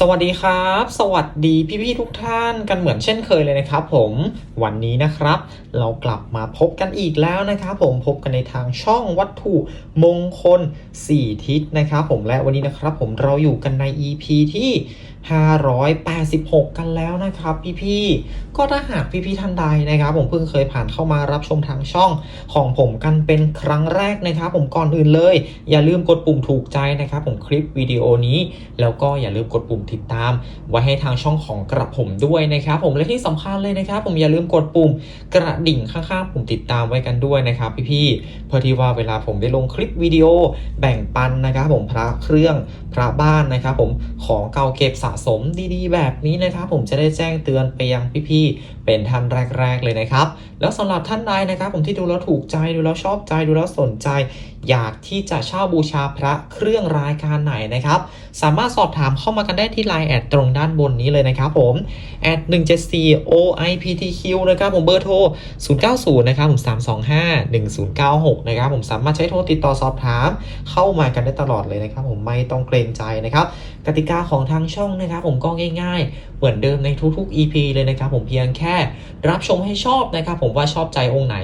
สวัสดีครับ สวัสดีพี่ๆทุกท่านกันเหมือนเช่นเคยเลยนะครับผมวันนี้นะครับ เรากลับมาพบกันอีกแล้วนะครับผมพบกันในทางช่องวัตถุมงคล 4 ทิศนะครับผมและวันนี้นะครับผมเราอยู่กันใน EP ที่ 586 กันแล้วนะครับ พี่ๆ ก็ถ้าหากพี่ๆท่านใดนะครับ ผมเพิ่งเคยผ่านเข้ามารับชมทางช่องของผมกันเป็นครั้งแรกนะครับ ผมก่อนอื่นเลย อย่าลืมกดปุ่มถูกใจนะครับ ผมคลิปวิดีโอนี้ แล้วก็อย่าลืมกดปุ่มติดตาม ไว้ให้ทางช่องของกระผมด้วยนะครับ ผมและที่สำคัญเลยนะครับ ผมอย่าลืมกดปุ่มกระดิ่งข้างๆปุ่มติดตามไว้กันด้วยนะครับ พี่ๆเพื่อที่ว่าเวลาผมได้ลงคลิปวิดีโอแบ่งปันนะครับ ผมพระเครื่องพระบ้านนะครับ ผมของเก่าเก็บสะสมดีๆ แบบนี้นะครับผมจะได้แจ้งเตือนไปยังพี่ๆเป็นท่านแรก ๆ เลยนะครับ แล้วสำหรับท่านใดนะครับ ผมที่ดูแล้วถูกใจดูแล้วชอบใจดูแล้วสนใจ อยากที่จะเช่าบูชาพระเครื่องรายการไหนนะครับ สามารถสอบถามเข้ามากันได้ที่ Line แอดตรงด้านบนนี้เลยนะครับผมแอด174 OIPTQ นะครับผมเบอร์โทร 090 นะครับผม 325 1096 นะครับผมสามารถใช้โทรติดต่อสอบถาม เข้ามากันได้ตลอดเลยนะครับผมไม่ต้องเกรงใจนะครับ กติกาของทางช่องนะครับผมก็ง่าย ๆ เหมือนเดิมในทุกๆ EP เลยนะครับผมเพียงแค่รับชมให้ชอบนะครับผมว่าชอบใจองค์ไหน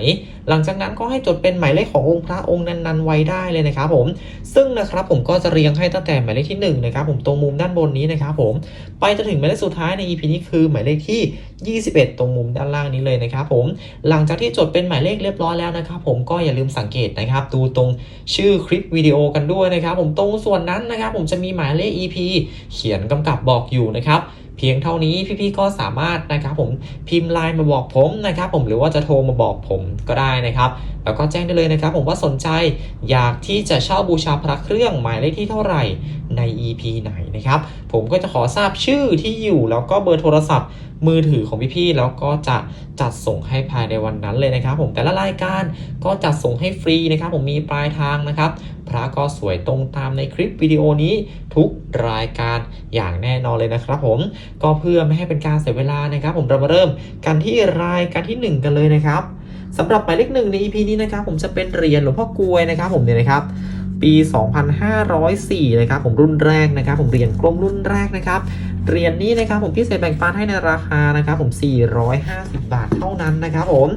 หลังจากนั้นก็ให้จดเป็นหมายเลขขององค์พระองค์นั้นๆไว้ได้เลยนะครับผมซึ่งนะครับผมก็จะเรียงให้ตั้งแต่หมายเลขที่1นะครับผมตรงมุมด้านบนนี้นะครับผมไปจนถึงหมายเลขสุดท้ายใน EP นี้คือหมายเลขที่ 21 ตรงมุมด้านล่างนี้เลยนะครับผมหลังจากที่จดเป็นหมายเลขเรียบร้อยแล้วนะครับผมก็อย่าลืมสังเกตนะครับดูตรงชื่อคลิปวิดีโอกันด้วยนะครับผมตรงส่วนนั้นนะครับผมจะมีหมายเลข EP เขียนกำกับบอกอยู่นะครับเพียงเท่านี้พี่ๆก็สามารถนะครับผมพิมพ์ไลน์มาบอกผมนะครับผมหรือว่าจะโทรมาบอกผมก็ได้นะครับ แล้วก็แจ้งได้เลยนะครับ ผมว่าสนใจอยากที่จะเช่าบูชาพระเครื่องหมายเลขที่เท่าไหร่ใน EP ไหนนะครับ ผมก็จะขอทราบชื่อที่อยู่แล้วก็เบอร์โทรศัพท์ มือถือของพี่ๆแล้วก็จะจัดส่งให้ภายในวันนั้นเลยนะครับ ผมแต่ละรายการก็จัดส่งให้ฟรีนะครับ ผมมีปลายทางนะครับ พระก็สวยตรงตามในคลิปวิดีโอนี้ทุกรายการอย่างแน่นอนเลยนะครับ ผมก็เพื่อไม่ให้เป็นการเสียเวลานะครับ ผมเรามาเริ่มกันที่รายการที่หนึ่งกันเลยนะครับสำหรับหมายเลขหนึ่งใน EP นี้นะครับ ผมจะเป็นเหรียญหลวงพ่อกลวยนะครับ ผมเนี่ยนะครับ ปี 2504นะครับผมรุ่นแรกนะครับผมเหรียญกลมรุ่นแรกนะครับเหรียญนี้นะครับผมพิเศษแบ่งปันให้ในราคานะครับผม 450 บาทเท่านั้นนะครับผม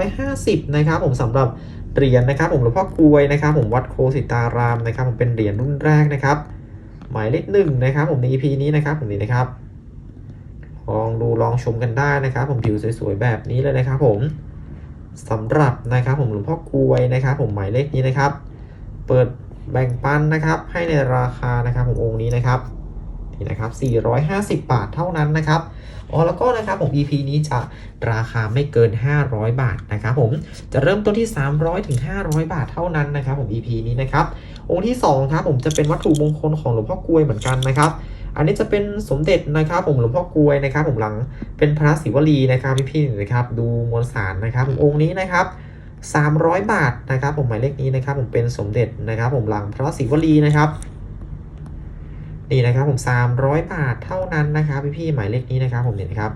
450นะครับผมสำหรับเหรียญนะครับผมหลวงพ่อกลวยนะครับผมวัดโคสิตารามนะครับผมเป็นเหรียญรุ่นแรกนะครับ หมายเลขหนึ่งนะครับผมใน EP นี้นะครับผมนี่นะครับลองดูลองชมกันได้นะครับ ผมผิวสวยๆแบบนี้เลยนะครับผมสำหรับนะครับผมหลวงพ่อกลวยนะครับ ผมหมายเลขนี้นะครับ เปิดแบ่งปันนะครับให้ในราคานะครับผมองค์นี้นะครับนี่นะครับ450 บาทเท่านั้นนะครับอ๋อแล้วก็นะครับผม EP นี้จะราคาไม่เกิน 500 บาทนะครับผมจะเริ่มต้นที่ 300ถึง500 บาทเท่านั้นนะครับผม EP นี้นะครับองค์ที่สองครับผมจะเป็นวัตถุมงคลของหลวงพ่อกลวยเหมือนกันนะครับอันนี้จะเป็นสมเด็จนะครับผมหลวงพ่อกลวยนะครับผมหลังเป็นพระศิวลีนะครับพี่ๆนะครับดูมวลสารนะครับผมองค์นี้นะครับ 300 บาทนะครับผมหมายเลขนี้นะครับผมเป็นสมเด็จนะครับ ผมหลังพระศิวลีนะครับนี่นะครับผม 300 บาทเท่านั้นนะครับพี่ๆหมายเลขนี้นะครับ ผมเนี่ยนะครับ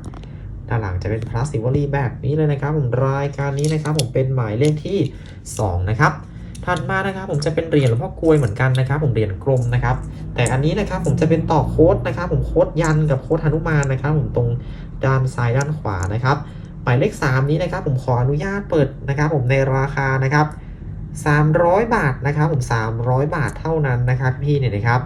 ด้านหลังจะเป็นพระศิวลีแบบนี้เลยนะครับ ผมรายการนี้นะครับ ผมเป็นหมายเลขที่ 2 นะครับถัดมานะครับผมจะเป็นเหรียญหลวงพ่อกลวยเหมือนกันนะครับ ผมเหรียญกลมนะครับ แต่อันนี้นะครับผมจะเป็นต่อโค้ดนะครับ ผมโค้ดยันกับโค้ดหนุมานนะครับ ผมตรงด้านซ้ายด้านขวานะครับ หมายเลข 3 นี้นะครับผมขออนุญาตเปิดนะครับผมในราคานะครับ300 บาทนะครับผม 300 บาทเท่านั้นนะครับพี่เนี่ยนะครับ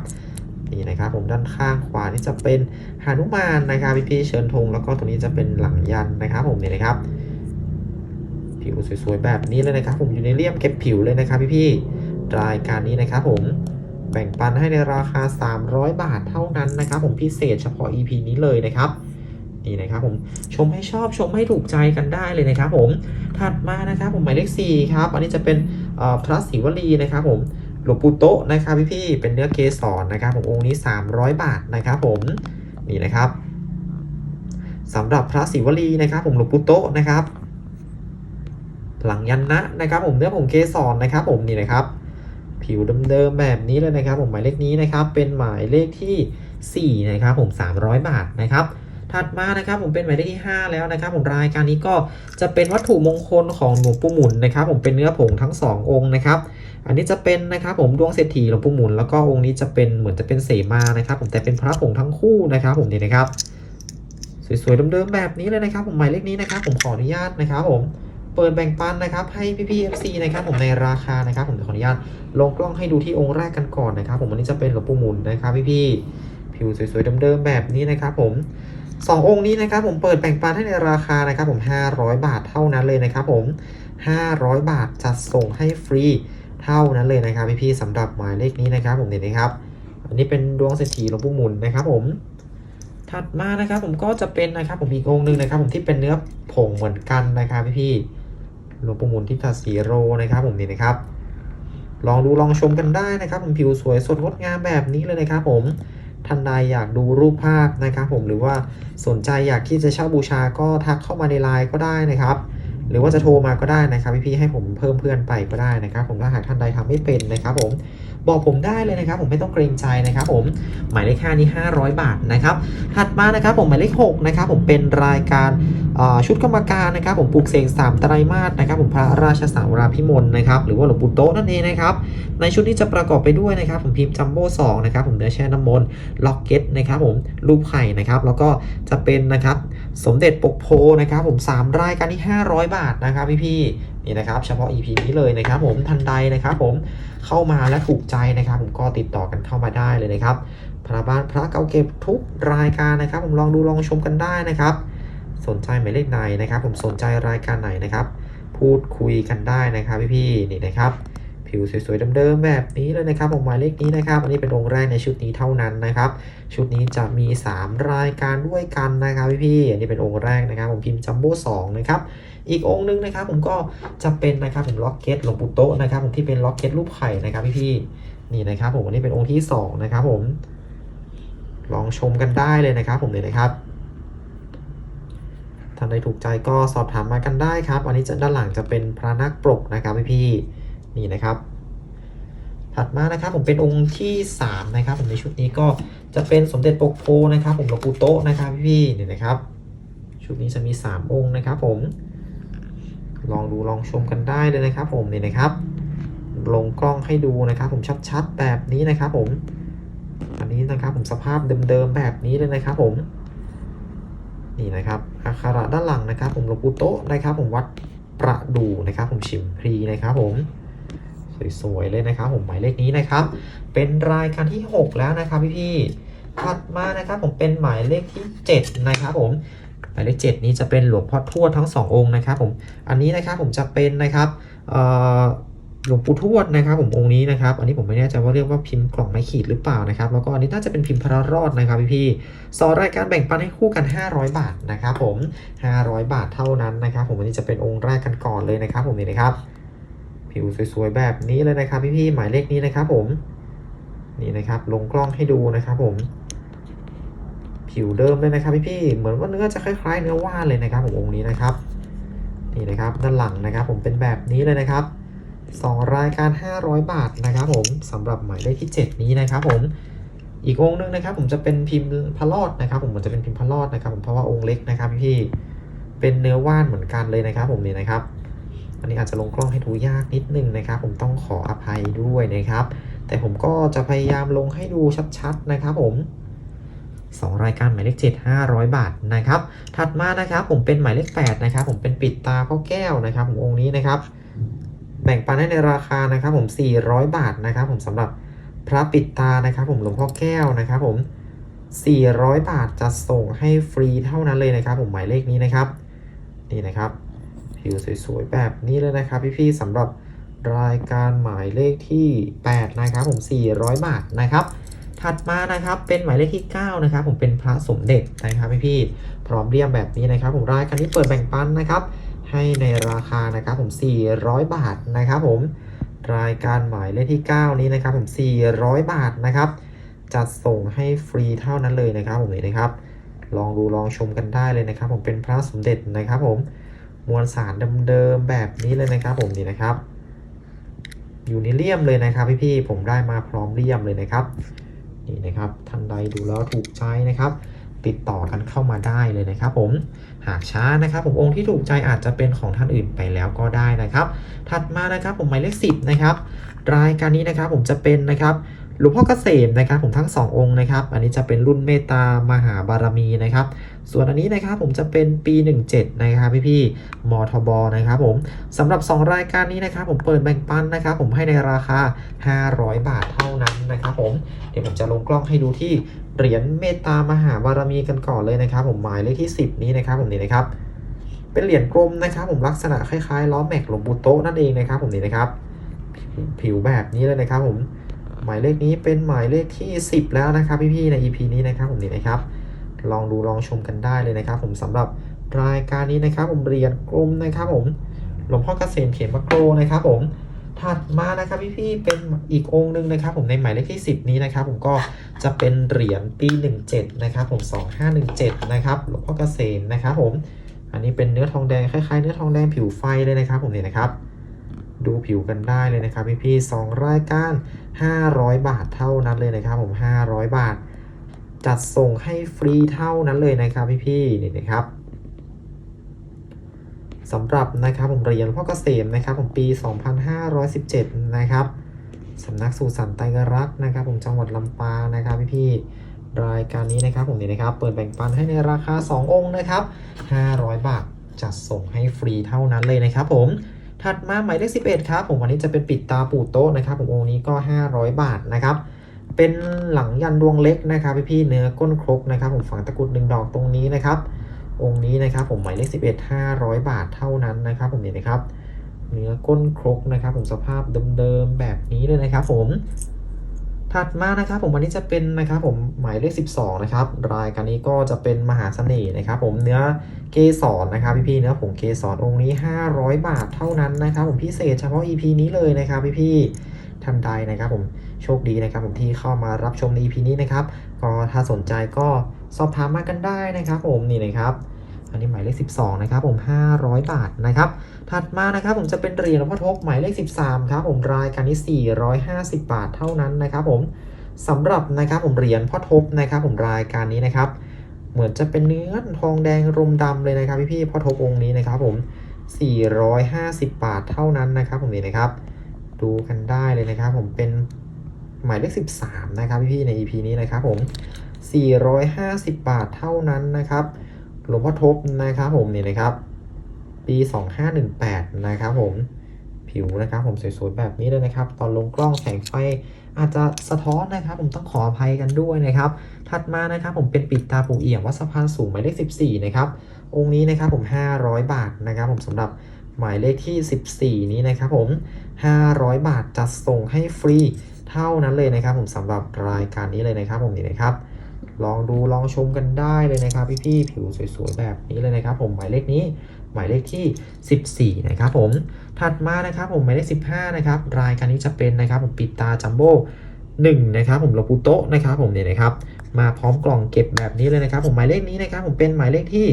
นี่นะครับผมด้านข้างขวานี่จะเป็นหนุมานนะครับพี่พี่เชิญธงแล้วก็ตรงนี้จะเป็นหลังยันนะครับ ผมเนี่ยนะครับผิวสวยๆแบบนี้เลยนะครับ ผมอยู่ในเลี่ยมเก็บผิวเลยนะครับพี่ๆรายการนี้นะครับผมแบ่งปันให้ในราคา 300 บาทเท่านั้นนะครับ ผมพิเศษเฉพาะ EP นี้เลยนะครับ นี่นะครับผมชมให้ชอบชมให้ถูกใจกันได้เลยนะครับผมถัดมานะครับผมหมายเลข4ครับอันนี้จะเป็นพระศิวลีนะครับผมหลวงปู่โตะนะครับพี่ๆเป็นเนื้อเกสรนะครับผมองค์นี้ 300 บาทนะครับผมนี่นะครับสำหรับพระศิวลีนะครับ ผมหลวงปู่โตะนะครับ หลังยันนะนะครับ ผมเนื้อผงเกสรนะครับ ผมนี่นะครับ ผิวเดิมๆแบบนี้เลยนะครับ ผมหมายเลขนี้นะครับ เป็นหมายเลขที่ 4 นะครับ ผม 300 บาทนะครับ ถัดมานะครับผมเป็นหมายเลขที่ 5 แล้วนะครับผมรายการนี้ก็จะเป็นวัตถุมงคลของหลวงปู่หมุนนะครับ ผมเป็นเนื้อผงทั้ง 2 องค์นะครับอันนี้จะเป็นนะครับผมดวงเศรษฐีหลวงปู่หมุนแล้วก็องค์นี้จะเป็นเหมือนจะเป็นเสมานะครับ ผมแต่เป็นพระผงทั้งคู่นะครับ ผมนี่นะครับ สวยๆเดิมๆแบบนี้เลยนะครับ ผมหมายเลขนี้นะครับ ผมขออนุญาตนะครับ ผมเปิดแบ่งปันนะครับ ให้พี่ๆ FC นะครับ ผมในราคานะครับ ผมขออนุญาตลงกล้องให้ดูที่องค์แรกกันก่อนนะครับ ผมอันนี้จะเป็นหลวงปู่หมุนนะครับ พี่ๆผิวสวยๆเดิมๆแบบนี้นะครับ ผม สององค์นี้นะครับผมเปิดแบ่งปันให้ในราคานะครับผม 500 บาทเท่านั้นเลยนะครับผม 500 บาทจัดส่งให้ฟรีเท่านั้นเลยนะครับพี่ๆสำหรับหมายเลขนี้นะครับผมเนี่ยนะครับ อันนี้เป็นดวงเศรษฐีหลวงปู่หมุนนะครับผม ถัดมานะครับผมก็จะเป็นนะครับผมอีกองค์หนึ่งนะครับผมที่เป็นเนื้อผงเหมือนกันนะครับพี่ๆหลวงปู่หมุนที่ทัสีโรนะครับผมนี่นะครับ ลองดูลองชมกันได้นะครับ ผมผิวสวยสดงดงามแบบนี้เลยนะครับผม ท่านใดอยากดูรูปภาพนะครับผมหรือว่าสนใจอยากที่จะเช่าบูชาก็ทักเข้ามาในไลน์ก็ได้นะครับ หรือว่าจะโทรมาก็ได้นะครับพี่ๆให้ผมเพิ่มเพื่อนไปก็ได้นะครับ ผมถ้าหากท่านใดทำไม่เป็นนะครับ ผมบอกผมได้เลยนะครับ ผมไม่ต้องเกรงใจนะครับ ผมหมายเลข5นี้ 500 บาทนะครับถัดมานะครับ ผมหมายเลข6นะครับผมเป็นรายการชุดกรรมการนะครับ ผมปลูกเสกสามไตรมาสนะครับ ผมพระราชสาวราพิมลนะครับหรือว่าหลวงปู่โต๊ะนั่นเองนะครับในชุดนี้จะประกอบไปด้วยนะครับ ผมพิมพ์จัมโบ้สองนะครับผมเนื้อแช่น้ำมนต์ล็อกเก็ตนะครับ ผมรูปไข่นะครับ แล้วก็จะเป็นนะครับ สมเด็จปกโพนะครับผมสามรายการที่ 500 บาทนะครับพี่ๆนี่นะครับเฉพาะ EP นี้เลยนะครับผมทันใดนะครับผมเข้ามาและถูกใจนะครับ ผมก็ติดต่อกันเข้ามาได้เลยนะครับพระบ้านพระเก่าเก็บทุกรายการนะครับ ผมลองดูลองชมกันได้นะครับ สนใจหมายเลขไหนนะครับ ผมสนใจรายการไหนนะครับ พูดคุยกันได้นะครับพี่ๆนี่นะครับ ผิวสวยๆเดิมๆแบบนี้เลยนะครับผมหมายเลขนี้นะครับ อันนี้เป็นองค์แรกในชุดนี้เท่านั้นนะครับ ชุดนี้จะมี 3 รายการด้วยกันนะครับพี่ๆอันนี้เป็นองค์แรกนะครับผมพิมพ์จัมโบ้สองนะครับอีกองค์นึงนะครับผมก็จะเป็นนะครับผมล็อกเก็ตหลวงปู่โตะนะครับผมที่เป็นล็อกเก็ตรูปไข่นะครับพี่ๆนี่นะครับผมอันนี้เป็นองค์ที่สองนะครับผมลองชมกันได้เลยนะครับผมเลยนะครับท่านใดถูกใจก็สอบถามมากันได้ครับ อันนี้จะด้านหลังจะเป็นพระนักปรกนะครับพี่ๆ นี่นะครับ ถัดมานะครับผมเป็นองค์ที่ 3 นะครับ ผมในชุดนี้ก็จะเป็นสมเด็จปกโพนะครับ ผมหลวงปู่โตนะครับพี่ๆนี่นะครับ ชุดนี้จะมี 3 องค์นะครับ ผมลองดูลองชมกันได้เลยนะครับ ผมนี่นะครับ ลงกล้องให้ดูนะครับ ผมชัดๆแบบนี้นะครับ ผม อันนี้นะครับ ผมสภาพเดิมๆแบบนี้เลยนะครับ ผมนี่นะครับอักขระด้านหลังนะครับ ผมหลวงปู่โตนะครับ ผมวัดประดูนะครับ ผมฉิมพลีนะครับ ผม สวยๆเลยนะครับผมหมายเลขนี้นะครับ เป็นรายการที่ 6 แล้วนะครับพี่ๆถัดมานะครับผมเป็นหมายเลขที่ 7 นะครับผมหมายเลข 7 นี้จะเป็นหลวงพ่อทวดทั้ง 2 องค์นะครับผมอันนี้นะครับผมจะเป็นนะครับหลวงปู่ทวดนะครับ ผมองค์นี้นะครับ อันนี้ผมไม่แน่ใจว่าเรียกว่าพิมพ์กล่องไม้ขีดหรือเปล่านะครับ แล้วก็อันนี้น่าจะเป็นพิมพ์พระรอดนะครับพี่ๆสองรายการแบ่งปันให้คู่กัน 500 บาทนะครับผม 500 บาทเท่านั้นนะครับ ผมอันนี้จะเป็นองค์แรกกันก่อนเลยนะครับ ผมนี่นะครับ ผิวสวยๆแบบนี้เลยนะครับพี่ๆหมายเลขนี้นะครับผมนี่นะครับลงกล้องให้ดูนะครับผม ผิวเดิมเลยนะครับพี่ๆเหมือนว่าเนื้อจะคล้าย ๆ เนื้อว่านเลยนะครับผมองค์นี้นะครับนี่นะครับด้านหลังนะครับ ผมเป็นแบบนี้เลยนะครับสองรายการ 500 บาทนะครับ ผมสำหรับหมายเลขที่ 7 นี้นะครับ ผมอีกองค์หนึงนะครับ ผมจะเป็นพิมพ์พระรอดนะครับ ผมมันจะเป็นพิมพ์พระรอดนะครับ ผมเพราะว่าองค์เล็กนะครับ พี่ๆเป็นเนื้อว่านเหมือนกันเลยนะครับ ผมนี่นะครับ อันนี้อาจจะลงกล้องให้ดูยากนิดนึงนะครับ ผมต้องขออภัยด้วยนะครับ แต่ผมก็จะพยายามลงให้ดูชัดๆนะครับผม2 รายการหมายเลข7 500 บาทนะครับ ถัดมานะครับผมเป็นหมายเลข8นะครับผมเป็นปิดตาพ่อแก้วนะครับ ผมองค์นี้นะครับ แบ่งปันให้ในราคานะครับ ผม 400 บาทนะครับ ผมสำหรับพระปิดตานะครับ ผมหลวงพ่อแก้วนะครับ ผม 400 บาทจะส่งให้ฟรีเท่านั้นเลยนะครับ ผมหมายเลขนี้นะครับ นี่นะครับ ผิวสวยๆ แบบนี้เลยนะครับพี่ๆสำหรับรายการหมายเลขที่ 8 นะครับผม 400 บาทนะครับ ถัดมานะครับเป็นหมายเลขที่ 9 นะครับ ผมเป็นพระสมเด็จนะครับพี่ๆพร้อมเรียมแบบนี้นะครับ ผมรายการที่เปิดแบ่งปันนะครับ ให้ในราคานะครับผม 400 บาทนะครับผมรายการหมายเลขที่ 9 นี้นะครับผม 400 บาทนะครับจัดส่งให้ฟรีเท่านั้นเลยนะครับผมนี่นะครับ ลองดูลองชมกันได้เลยนะครับ ผมเป็นพระสมเด็จนะครับผม มวลสารเดิมๆแบบนี้เลยนะครับผมนี่นะครับอยู่ในเลี่ยมเลยนะครับพี่ๆผมได้มาพร้อมเลี่ยมเลยนะครับนี่นะครับท่านใดดูแล้วถูกใจนะครับติติดต่อกันเข้ามาได้เลยนะครับ ผมหากช้านะครับ ผมองค์ที่ถูกใจอาจจะเป็นของท่านอื่นไปแล้วก็ได้นะครับ ถัดมานะครับผมหมายเลขสิบนะครับรายการนี้นะครับผมจะเป็นนะครับ หลวงพ่อเกษมนะครับผมทั้งสององค์นะครับ อันนี้จะเป็นรุ่นเมตตามหาบารมีนะครับ ส่วนอันนี้นะครับผมจะเป็นปี 17 นะครับพี่พี่มทบนะครับผมสำหรับ 2 รายการนี้นะครับ ผมเปิดแบ่งปันนะครับ ผมให้ในราคา 500 บาทเท่านั้นนะครับผมเดี๋ยวผมจะลงกล้องให้ดูที่เหรียญเมตตามหาบารมีกันก่อนเลยนะครับ ผมหมายเลขที่ 10 นี้นะครับผมนี่นะครับ เป็นเหรียญกลมนะครับ ผมลักษณะคล้ายๆล้อแม็กหลวงปู่โตนั่นเองนะครับ ผมนี่นะครับ ผิวแบบนี้เลยนะครับผม หมายเลขนี้เป็นหมายเลขที่ 10 แล้วนะครับพี่ๆใน EP นี้นะครับผมนี่นะครับ ลองดูลองชมกันได้เลยนะครับ ผมสำหรับรายการนี้นะครับ ผมเหรียญกลมนะครับ ผมหลวงพ่อเกษมเขมโกรนะครับ ผมถัดมานะครับพี่ๆเป็นอีกองค์หนึงนะครับ ผมในหมายเลขที่ 10 นี้นะครับ ผมก็จะเป็นเหรียญปี 17 นะครับ ผม 2517 นะครับหลวงพ่อเกษมนะครับ ผมอันนี้เป็นเนื้อทองแดงคล้ายๆ เนื้อทองแดงผิวไฟเลยนะครับ ผมนี่นะครับ ดูผิวกันได้เลยนะครับพี่ๆสองรายการ 500 บาทเท่านั้นเลยนะครับผม 500 บาท จัดส่งให้ฟรีเท่านั้นเลยนะครับพี่ๆนี่นะครับสำหรับนะครับผมเหรียญพ่อเกษมนะครับผมปี 2517 นะครับสำนักสู่สันไตรรักนะครับ ผมจังหวัดลำปางนะครับพี่ๆรายการนี้นะครับผมนี่นะครับ เปิดแบ่งปันให้ในราคา 2 องค์นะครับ 500 บาทจัดส่งให้ฟรีเท่านั้นเลยนะครับผม ถัดมาหมายเลข11 ครับ ผมวันนี้จะเป็นปิดตาปูโต๊ะนะครับ ผมองค์นี้ก็ 500 บาทนะครับ เป็นหลังยันดวงเล็กนะครับพี่พี่ๆเนื้อก้นครกนะครับ ผมฝังตะกรุดหนึ่งดอกตรงนี้นะครับ องค์นี้นะครับ ผมหมายเลข11 500 บาทเท่านั้นนะครับ ผมนี่นะครับ เนื้อก้นครกนะครับ ผมสภาพเดิมๆแบบนี้เลยนะครับ ผม ถัดมานะครับผมวันนี้จะเป็นนะครับผมหมายเลข 12 นะครับ รายการนี้ก็จะเป็นมหาเสน่ห์นะครับผมเนื้อเกสรนะครับพี่ๆเนื้อผงเกสรองค์นี้ 500 บาทเท่านั้นนะครับผมพิเศษเฉพาะ EP นี้เลยนะครับพี่ๆท่านใดนะครับผมโชคดีนะครับผมที่เข้ามารับชมใน EP นี้นะครับก็ถ้าสนใจก็สอบถามมากันได้นะครับผมนี่นะครับ อันนี้หมายเลข 12 นะครับผม 500 บาทนะครับ ถัดมานะครับผมจะเป็นเหรียญหลวงพ่อทบหมายเลข 13 ครับผมรายการนี้450 บาทเท่านั้นนะครับผมสำหรับนะครับผมเหรียญพ่อทบนะครับผมรายการนี้นะครับ เหมือนจะเป็นเนื้อทองแดงรมดำเลยนะครับพี่ๆพ่อทบองค์นี้นะครับผม 450 บาทเท่านั้นนะครับผมนี่นะครับ ดูกันได้เลยนะครับผมเป็นหมายเลข 13 นะครับพี่ๆใน EP นี้นะครับผม 450 บาทเท่านั้นนะครับ หลวงพ่อทบนะครับผมนี่นะครับ ปี 2518 นะครับผมผิวนะครับผมสวยๆแบบนี้เลยนะครับ ตอนลงกล้องแสงไฟอาจจะสะท้อนนะครับ ผมต้องขออภัยกันด้วยนะครับ ถัดมานะครับผมเป็นปิดตาปูเอี่ยมวัดสะพานสูงหมายเลข 14 นะครับ องค์นี้นะครับผม 500 บาทนะครับ ผมสำหรับหมายเลขที่ 14 นี้นะครับผม 500 บาทจัดส่งให้ฟรีเท่านั้นเลยนะครับ ผมสำหรับรายการนี้เลยนะครับผมนี่นะครับ ลองดูลองชมกันได้เลยนะครับพี่ๆผิวสวยๆแบบนี้เลยนะครับ ผมหมายเลขนี้หมายเลขที่ 14 นะครับผม ถัดมานะครับผมหมายเลข 15 นะครับ รายการนี้จะเป็นนะครับผมปิดตาจัมโบ้1นะครับผมโลปูโตะนะครับผมเนี่ยนะครับ มาพร้อมกล่องเก็บแบบนี้เลยนะครับ ผมหมายเลขนี้นะครับ ผมเป็นหมายเลขที่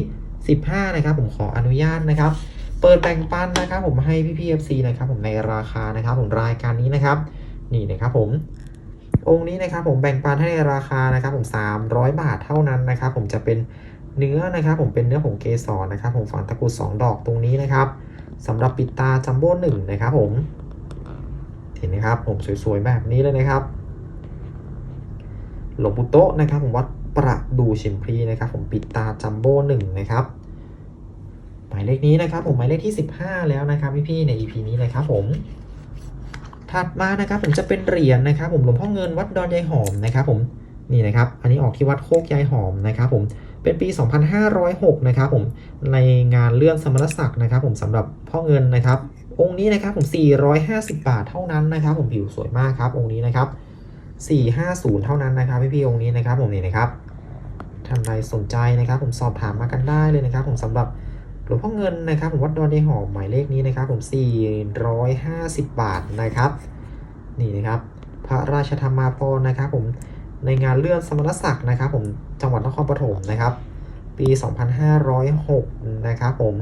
15 นะครับ ผมขออนุญาตนะครับ เปิดแบ่งปันนะครับ ผมให้พี่พีเอฟซีนะครับ ผมในราคานะครับ ผมรายการนี้นะครับ นี่นะครับผม องค์นี้นะครับผมแบ่งปันให้ในราคานะครับผม 300 บาทเท่านั้นนะครับผมจะเป็นเนื้อนะครับผมเป็นเนื้อผงเกสรนะครับผมฝังตะกรุด2ดอกตรงนี้นะครับสำหรับปิดตาจัมโบ้หนึ่งนะครับผมเห็นไหมครับผมสวยๆแบบนี้เลยนะครับหลวงปู่โตะนะครับผมวัดประดูชิมพลีนะครับผมปิดตาจัมโบ้หนึ่งนะครับหมายเลขนี้นะครับผมหมายเลขที่ 15 แล้วนะครับพี่ๆใน EP นี้นะครับผม ถัดมานะครับผมจะเป็นเหรียญนะครับ ผมหลวงพ่อเงินวัดดอนยายหอมนะครับผมนี่นะครับ อันนี้ออกที่วัดโคกยายหอมนะครับผมเป็นปี 2506 นะครับผมในงานเลื่อนสมณศักดิ์นะครับ ผมสำหรับพ่อเงินนะครับ องค์นี้นะครับผม 450 บาทเท่านั้นนะครับ ผมผิวสวยมากครับ องค์นี้นะครับ 450 เท่านั้นนะครับพี่ๆองค์นี้นะครับ ผมนี่นะครับท่านใดสนใจนะครับ ผมสอบถามมากันได้เลยนะครับ ผมสำหรับ หลวงพ่อเงินนะครับผมวัดดอนในหอมหมายเลขนี้นะครับ ผม450 บาทนะครับ นี่นะครับ พระราชธรรมาภรณ์นะครับ ผมในงานเลื่อนสมณศักดิ์นะครับ ผมจังหวัดนครปฐมนะครับ ปี 2506 นะครับ ผม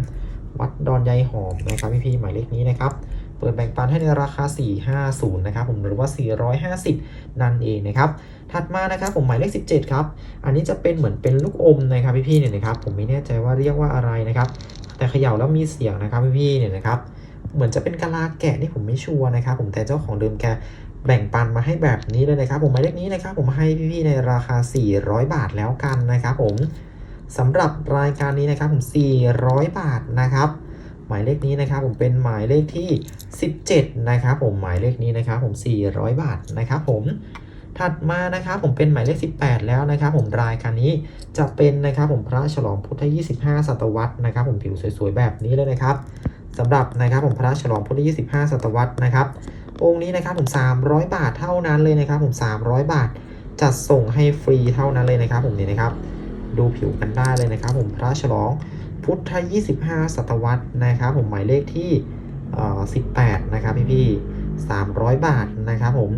วัดดอนใยหอมนะครับพี่ๆหมายเลขนี้นะครับ ปิดแบ่งปันให้ในราคา 450 นะครับผมหรือว่า 450 นั่นเองนะครับ ถัดมานะครับผมหมายเลข 17 ครับ อันนี้จะเป็นเหมือนเป็นลูกอมนะครับพี่ๆเนี่ยนะครับ ผมไม่แน่ใจว่าเรียกว่าอะไรนะครับ แต่เขย่าแล้วมีเสียงนะครับพี่ๆเนี่ยนะครับ เหมือนจะเป็นกะลาแกะนี่ผมไม่ชัวร์นะครับ ผมแต่เจ้าของเดิมแกแบ่งปันมาให้แบบนี้เลยนะครับ ผมหมายเลขนี้นะครับ ผมให้พี่ๆในราคา 400 บาทแล้วกันนะครับ ผมสำหรับรายการนี้นะครับผม 400 บาทนะครับ มายเลขนี้นะครับผมเป็นหมายเลขที่ 17 นะครับผมหมายเลขนี้นะครับผม 400 บาทนะครับผมถัดมานะครับผมเป็นหมายเลข 18 แล้วนะครับผมรายการนี้จะเป็นนะครับผมพระฉลองพุทธ 25 ศตวรรษนะครับผมผิวสวยๆ แบบนี้เลยนะครับสำหรับนะครับผมพระฉลองพุทธ 25 ศตวรรษนะครับองค์นี้นะครับผม 300 บาทเท่านั้นเลยนะครับผม 300 บาทจัดส่งให้ฟรีเท่านั้นเลยนะครับผมนี่นะครับ ดูผิวกันได้เลยนะครับผมพระฉลอง พุทธ25 ศตวรรษนะครับผมหมายเลขที่เอ่อ18 นะครับพี่พี่300 บาทนะครับผม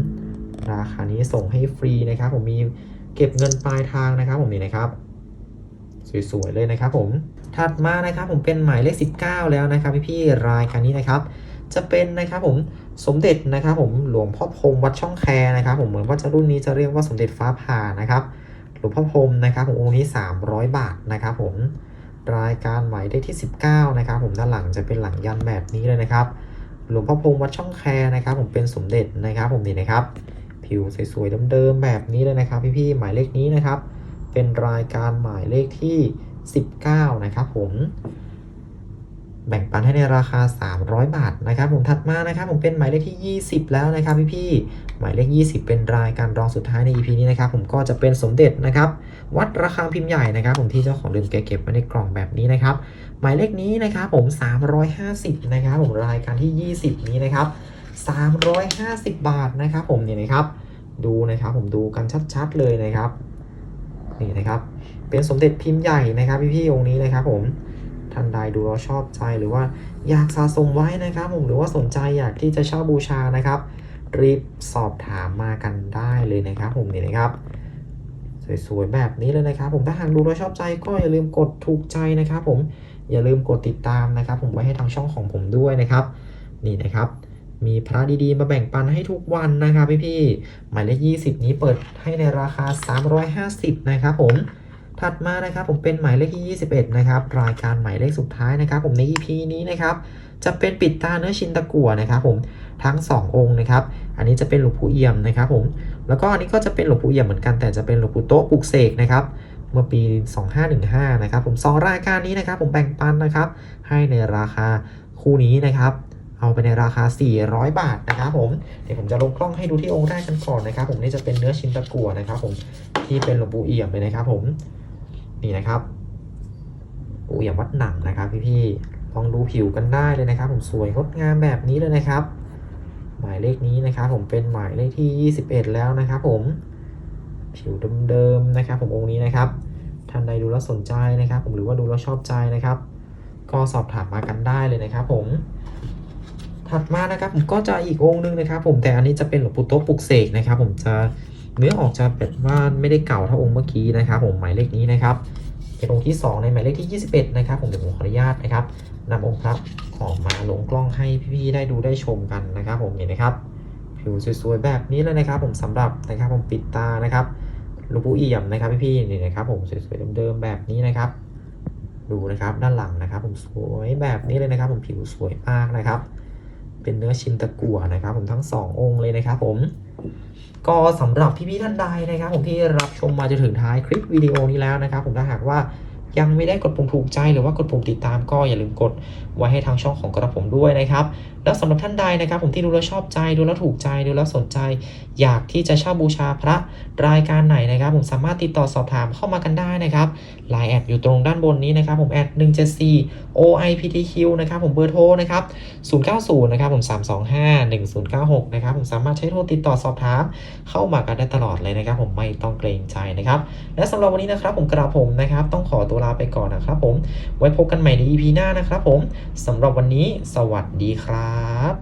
ราคานี้ส่งให้ฟรีนะครับ ผมมีเก็บเงินปลายทางนะครับ ผมนี่นะครับ สวยๆเลยนะครับ ผมถัดมานะครับผมเป็นหมายเลข 19 แล้วนะครับพี่พี่ๆรายการนี้นะครับ จะเป็นนะครับผมสมเด็จนะครับผมหลวงพ่อพรมวัดช่องแคนะครับผมเหมือนว่าจะรุ่นนี้จะเรียกว่าสมเด็จฟ้าผ่านะครับหลวงพ่อพรมนะครับผมองค์นี้ 300 บาทนะครับผม รายการหมายเลขที่ 19 นะครับ ผมด้านหลังจะเป็นหลังยันแบบนี้เลยนะครับ หลวงพ่อพงวัดช่องแคนะครับ ผมเป็นสมเด็จนะครับ ผมนี่นะครับ ผิวสวยๆเดิมๆแบบนี้เลยนะครับ พี่ๆหมายเลขนี้นะครับ เป็นรายการหมายเลขที่ 19 นะครับ ผม แบ่งปันให้ในราคา 300 บาทนะครับ ผมถัดมานะครับ ผมเป็นหมายเลขที่ 20 แล้วนะครับพี่ๆหมายเลข 20 เป็นรายการรองสุดท้ายใน EP นี้นะครับ ผมก็จะเป็นสมเด็จนะครับ วัดระฆังพิมพ์ใหญ่นะครับ ผมที่เจ้าของเดิมแกเก็บไว้ในกล่องแบบนี้นะครับ หมายเลขนี้นะครับผม 350 นะครับผมรายการที่ 20 นี้นะครับ 350 บาทนะครับ ผมเนี่ยนะครับดูนะครับ ผมดูกันชัดๆเลยนะครับนี่นะครับ เป็นสมเด็จพิมพ์ใหญ่นะครับพี่ๆองค์นี้นะครับผม ท่านใดดูแล้วชอบใจหรือว่าอยากสะสมไว้นะครับผมหรือว่าสนใจอยากที่จะเช่าบูชานะครับ รีบสอบถามมากันได้เลยนะครับ ผมนี่นะครับสวยๆแบบนี้เลยนะครับ ผมถ้าหากดูแล้วชอบใจก็อย่าลืมกดถูกใจนะครับ ผมอย่าลืมกดติดตามนะครับ ผมไว้ให้ทางช่องของผมด้วยนะครับ นี่นะครับมีพระดีๆ มาแบ่งปันให้ทุกวันนะครับพี่ๆหมายเลข 20 นี้เปิดให้ในราคา 350 นะครับผม ถัดมานะครับผมเป็นหมายเลขที่ 21 นะครับ รายการหมายเลขสุดท้ายนะครับ ผมใน EP นี้นะครับจะเป็นปิดตาเนื้อชินตะกั่วนะครับ ผมทั้ง 2 องค์นะครับ อันนี้จะเป็นหลวงปู่เอี่ยมนะครับ ผมแล้วก็อันนี้ก็จะเป็นหลวงปู่เอี่ยมเหมือนกันแต่จะเป็นหลวงปู่โต๊ะปลุกเสกนะครับเมื่อปี 2515 นะครับ ผมสองรายการนี้นะครับ ผมแบ่งปันนะครับ ให้ในราคาคู่นี้นะครับเอาไปในราคา 400 บาทนะครับผม เดี๋ยวผมจะลงกล้องให้ดูที่องค์แรกกันก่อนนะครับ ผมนี่จะเป็นเนื้อชินตะกั่วนะครับ ผมที่เป็นหลวงปู่เอี่ยมเลยนะครับ ผม นี่นะครับปู่เอี่ยมวัดหนังนะครับพี่ๆลองดูผิวกันได้เลยนะครับ ผมสวยงดงามแบบนี้เลยนะครับ หมายเลขนี้นะครับผมเป็นหมายเลขที่ 21 แล้วนะครับ ผมผิวเดิมๆนะครับผมองค์นี้นะครับท่านใดดูแล้วสนใจนะครับ ผมหรือว่าดูแล้วชอบใจนะครับ ก็สอบถามมากันได้เลยนะครับ ผมถัดมานะครับผมก็จะอีกองค์นึงนะครับ ผมแต่อันนี้จะเป็นหลวงปู่โต๊ะปลุกเสกนะครับ ผมจะ เนื้อออกจะแบบว่าไม่ได้เก่าเท่าองค์เมื่อกี้นะครับ ผมหมายเลขนี้นะครับเป็นองค์ที่ 2 ในหมายเลขที่ 21 นะครับ ผมเดี๋ยวผมขออนุญาตนะครับนำองค์พระออกมาลงกล้องให้พี่ๆได้ดูได้ชมกันนะครับ ผมเห็นนะครับผิวสวยๆแบบนี้เลยนะครับ ผมสำหรับนะครับผมปิดตานะครับลวงปู่เอี่ยมนะครับพี่ๆนี่นะครับผมสวยๆเดิมๆแบบนี้นะครับ ดูนะครับด้านหลังนะครับ ผมสวยแบบนี้เลยนะครับ ผมผิวสวยมากนะครับ เป็นเนื้อชินตะกั่วนะครับ ผมทั้ง 2 องค์เลยนะครับ ผม ก็สำหรับพี่ๆท่านใดนะครับผมที่รับชมมาจนถึงท้ายคลิปวิดีโอนี้แล้วนะครับผมถ้าหากว่า ยังไม่ได้กดปุ่มถูกใจหรือว่ากดปุ่มติดตามก็อย่าลืมกดไว้ให้ทางช่องของกระผมด้วยนะครับ แล้วสำหรับท่านใดนะครับ ผมที่ดูแล้วชอบใจดูแล้วถูกใจดูแล้วสนใจ อยากที่จะเช่าบูชาพระรายการไหนนะครับ ผมสามารถติดต่อสอบถามเข้ามากันได้นะครับไลน์แอดอยู่ตรงด้านบนนี้นะครับผมแอด174 OIPTQ นะครับผมเบอร์โทรนะครับ090นะครับผม325 1096นะครับผมสามารถใช้โทรติดต่อสอบถามเข้ามากันได้ตลอดเลยนะครับ ผมไม่ต้องเกรงใจนะครับและสำหรับวันนี้นะครับผมกระผมนะครับต้องขอตัวลาไปก่อนนะครับผม ไว้พบกันใหม่ใน EP หน้านะครับผมสำหรับวันนี้สวัสดีครับ